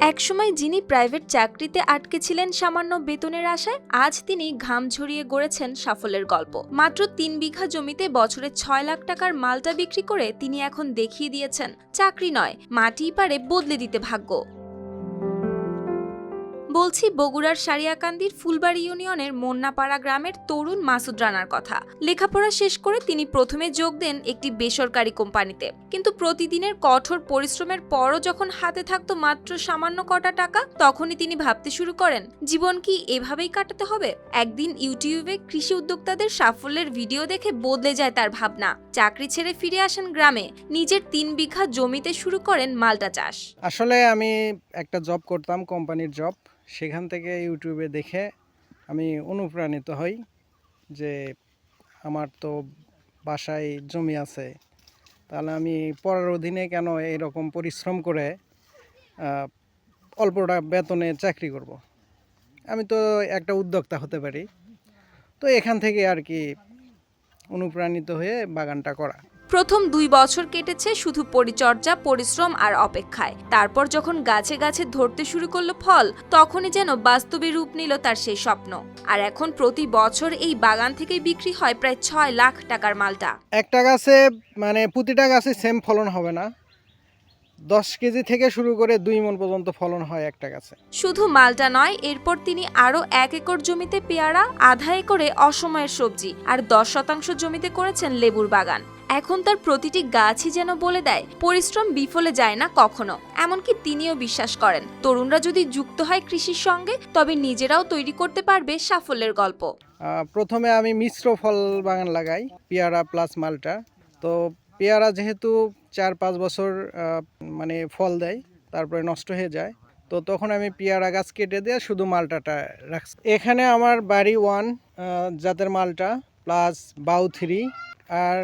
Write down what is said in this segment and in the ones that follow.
একসময় যিনি প্রাইভেট চাকরিতে আটকে ছিলেন সামান্য বেতনের আশায়, আজ তিনি ঘাম ঝরিয়ে গড়েছেন সাফল্যের গল্প। মাত্র তিন বিঘা জমিতে বছরে ছয় লাখ টাকার মালটা বিক্রি করে তিনি এখন দেখিয়ে দিয়েছেন, চাকরি নয় মাটি পারে বদলে দিতে ভাগ্য। বলছি বগুড়ার সারিয়াকান্দির ফুলবাড়ি ইউনিয়নের মন্নাপাড়া গ্রামের তরুণ মাসুদ রানার কথা। লেখাপড়া শেষ করে তিনি প্রথমে যোগ দেন একটি বেসরকারি কোম্পানিতে। কিন্তু প্রতিদিনের কঠোর পরিশ্রমের পরও যখন হাতে থাকতো মাত্র সামান্য কটা টাকা, তখনই তিনি ভাবতে শুরু করেন, জীবন কি এভাবেই কাটাতে হবে? একদিন ইউটিউবে কৃষি উদ্যোক্তাদের সাফল্যের ভিডিও দেখে বদলে যায় তার ভাবনা। চাকরি ছেড়ে ফিরে আসেন গ্রামে, নিজের তিন বিঘা জমিতে শুরু করেন মালটা চাষ। আসলে আমি একটা জব করতাম কোম্পানির জব সেখান থেকে ইউটিউবে দেখে আমি অনুপ্রাণিত হই যে আমার তো বাসায় জমি আছে। তাহলে আমি পড়ার অধীনে কেন এরকম পরিশ্রম করে অল্পটা বেতনে চাকরি করব। আমি তো একটা উদ্যোক্তা হতে পারি। তো এখান থেকে আর কি অনুপ্রাণিত হয়ে বাগানটা করা। প্রথম দুই বছর কেটেছে শুধু পরিচর্যা পরিশ্রম আর অপেক্ষায়। তারপর যখন গাছে গাছে ধরতে শুরু করল ফল তখনই যেন বাস্তবে রূপ নিল তার সেই স্বপ্ন। আর এখন প্রতি বছর এই বাগান থেকে বিক্রি হয় প্রায় ছয় লাখ টাকার মালটা। একটা গাছে মানে প্রতিটা গাছে সেম ফলন হবে না। দশ কেজি থেকে শুরু করে দুই মন পর্যন্ত ফলন হয় একটা গাছে। শুধু মালটা নয় এরপর তিনি আরও এক একর জমিতে পেয়ারা আধা একরে অসময়ের সবজি আর দশ শতাংশ জমিতে করেছেন লেবুর বাগান। এখন তার প্রতিটি গাছই যেন বলে দেয়, পরিশ্রম বিফলে যায় না কখনো। এমনকি তিনিও বিশ্বাস করেন, তরুণরা যদি যুক্ত হয় কৃষির সঙ্গে, তবে নিজেরাও তৈরি করতে পারবে সাফল্যের গল্প। প্রথমে আমি মিশ্র ফল বাগান লাগাই, পেয়ারা প্লাস মালটা। তো পেয়ারা যেহেতু চার পাঁচ বছর মানে ফল দেয়, তারপরে নষ্ট হয়ে যায়, তো তখন আমি পেয়ারা গাছ কেটে দিয়ে শুধু মালটাটা রাখছি। এখানে আমার বাড়ি ওয়ান জাতের মালটা। প্লাস বাউ থ্রি আর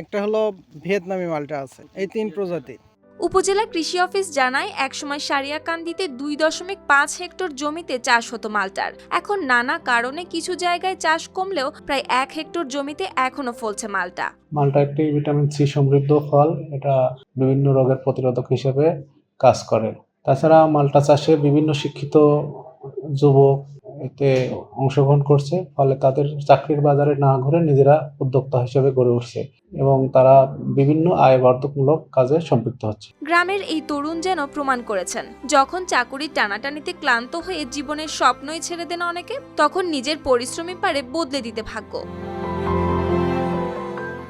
একটা হলো ভিয়েতনামি মালটা আছে। এই তিন প্রজাতি। উপজেলা কৃষি অফিস জানায় একসময় সারিয়াকান্দিতে দুই দশমিক পাঁচ হেক্টর জমিতে চাষ হতো মালটার। এখন নানা কারণে কিছু জায়গায় চাষ কমলেও প্রায় এক হেক্টর জমিতে এখনও ফলছে মালটা। মালটা একটি ভিটামিন সি সমৃদ্ধ ফল এটা বিভিন্ন রোগের প্রতিরোধক হিসেবে কাজ করে। তাছাড়া মালটা চাষে বিভিন্ন শিক্ষিত যুবক এতে অংশগ্রহণ করছে, ফলে তাদের চাকরির বাজারে না ঘুরে নিজেরা উদ্যোক্তা হিসেবে গড়ে উঠছে এবং তারা বিভিন্ন আয় বর্ধকমূলক কাজে সম্পৃক্ত হচ্ছে। গ্রামের এই তরুণ যেন প্রমাণ করেছেন, যখন চাকুরির টানাটানিতে ক্লান্ত হয়ে জীবনের স্বপ্নই ছেড়ে দেন অনেকে, তখন নিজের পরিশ্রমী পারে বদলে দিতে ভাগ্য।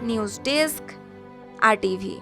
নিউজ ডেস্ক, আর টিভি।